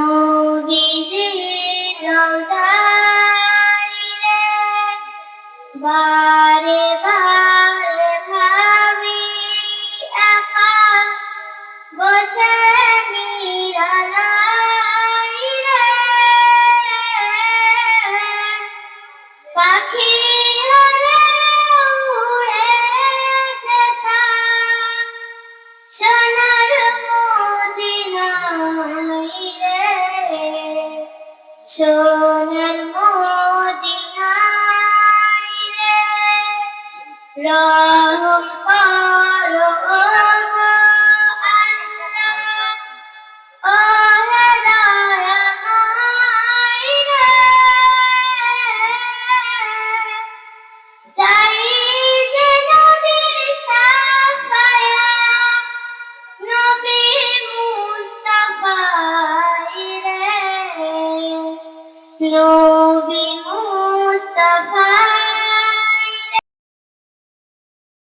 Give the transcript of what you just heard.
নবীজির রোজায় বারে বারে ভাবি একা বসে সোনার মদিনায় রে। রহম করো। নবী মুস্তাফা